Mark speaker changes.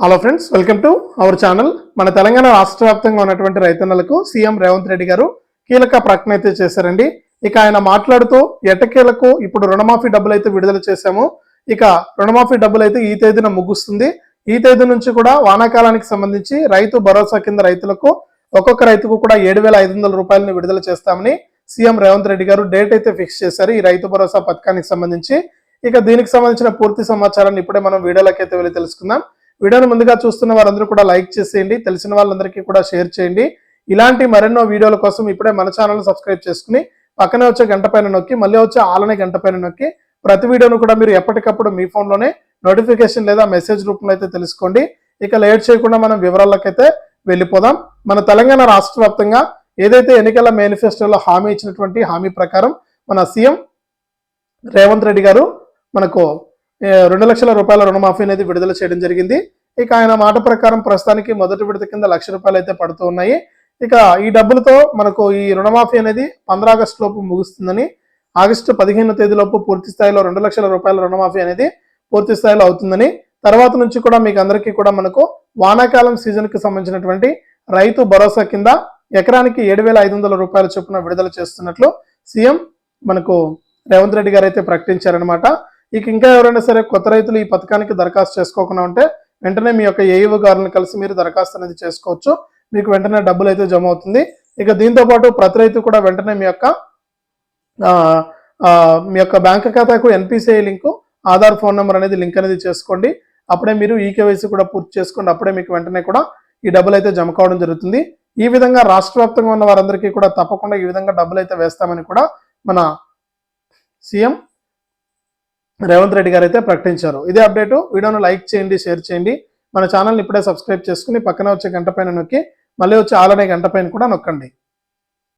Speaker 1: Hello friends welcome to our channel మన తెలంగాణ రాష్ట్ర వ్యాప్తంగా ఉన్నటువంటి రైతన్నలకు సీఎం రేవంత్ రెడ్డి గారు కీలక ప్రకటన అయితే చేశారండి. ఇక ఆయన మాట్లాడుతూ ఎటకేలకు ఇప్పుడు రుణమాఫీ డబ్బులు అయితే విడుదల చేశాము. ఇక రుణమాఫీ డబ్బులు అయితే ఈ తేదీన ముగుస్తుంది. ఈ తేదీ నుంచి కూడా వానాకాలానికి సంబంధించి రైతు భరోసా కింద రైతులకు ఒక్కొక్క రైతుకు కూడా ఏడు వేల ఐదు వందల రూపాయలని విడుదల చేస్తామని సీఎం రేవంత్ రెడ్డి గారు డేట్ అయితే ఫిక్స్ చేశారు ఈ రైతు భరోసా పథకానికి సంబంధించి. ఇక దీనికి సంబంధించిన పూర్తి సమాచారాన్ని ఇప్పుడే మనం వీడియోలోకి అయితే వెళ్ళి తెలుసుకుందాం. వీడియోని ముందుగా చూస్తున్న వారందరూ కూడా లైక్ చేసేయండి తెలిసిన వాళ్ళందరికీ కూడా షేర్ చేయండి. ఇలాంటి మరెన్నో వీడియోల కోసం ఇప్పుడే మన ఛానల్ సబ్స్క్రైబ్ చేసుకుని పక్కనే వచ్చే గంట పైన నొక్కి మళ్ళీ వచ్చే ఆలనే గంట పైన నొక్కి ప్రతి వీడియోను కూడా మీరు ఎప్పటికప్పుడు మీ ఫోన్లోనే నోటిఫికేషన్ లేదా మెసేజ్ రూపంలో అయితే తెలుసుకోండి. ఇక లేట్ చేయకుండా మనం వివరాలకైతే వెళ్ళిపోదాం. మన తెలంగాణ రాష్ట్ర వ్యాప్తంగా ఏదైతే ఎన్నికల మేనిఫెస్టోలో హామీ ఇచ్చినటువంటి హామీ ప్రకారం మన సీఎం రేవంత్ రెడ్డి గారు మనకు రెండు లక్షల రూపాయల రుణమాఫీ అనేది విడుదల చేయడం జరిగింది. ఇక ఆయన మాట ప్రకారం ప్రస్తుతానికి మొదటి విడత కింద లక్ష రూపాయలు అయితే పడుతూ ఉన్నాయి. ఇక ఈ డబ్బులతో మనకు ఈ రుణమాఫీ అనేది పంద్ర ఆగస్టు లోపు ముగుస్తుందని ఆగస్టు పదిహేను తేదీలోపు పూర్తి స్థాయిలో రెండు లక్షల రూపాయల రుణమాఫీ అనేది పూర్తి స్థాయిలో అవుతుందని తర్వాత నుంచి కూడా మీకు అందరికీ కూడా మనకు వానాకాలం సీజన్కి సంబంధించినటువంటి రైతు భరోసా కింద ఎకరానికి ఏడు వేల ఐదు వందల రూపాయల చొప్పున విడుదల చేస్తున్నట్లు సీఎం మనకు రేవంత్ రెడ్డి గారు అయితే ప్రకటించారనమాట ఇక ఇంకా ఎవరైనా సరే కొత్త రైతులు ఈ పథకానికి దరఖాస్తు చేసుకోకుండా ఉంటే వెంటనే మీ యొక్క ఏఈఓ గారిని కలిసి మీరు దరఖాస్తు అనేది చేసుకోవచ్చు. మీకు వెంటనే డబ్బులు అయితే జమ అవుతుంది. ఇక దీంతో పాటు ప్రతి రైతు కూడా వెంటనే మీ యొక్క మీ యొక్క బ్యాంక్ ఖాతాకు NPCI link Aadhaar phone number అనేది లింక్ అనేది చేసుకోండి. అప్పుడే మీరు ఈకేవైసీ కూడా పూర్తి చేసుకోండి. అప్పుడే మీకు వెంటనే కూడా ఈ డబ్బులు అయితే జమ కావడం జరుగుతుంది. ఈ విధంగా రాష్ట్ర వ్యాప్తంగా ఉన్న వారందరికీ కూడా తప్పకుండా ఈ విధంగా డబ్బులు అయితే వేస్తామని కూడా మన సీఎం రేవంత్ రెడ్డి గారు అయితే ప్రకటించారు. ఇదే అప్డేటు వీడియోను లైక్ చేయండి షేర్ చేయండి. మన ఛానల్ని ఇప్పుడే సబ్స్క్రైబ్ చేసుకుని పక్కన వచ్చే గంట పైన నొక్కి మళ్ళీ వచ్చే ఆలనే గంట పైన కూడా నొక్కండి.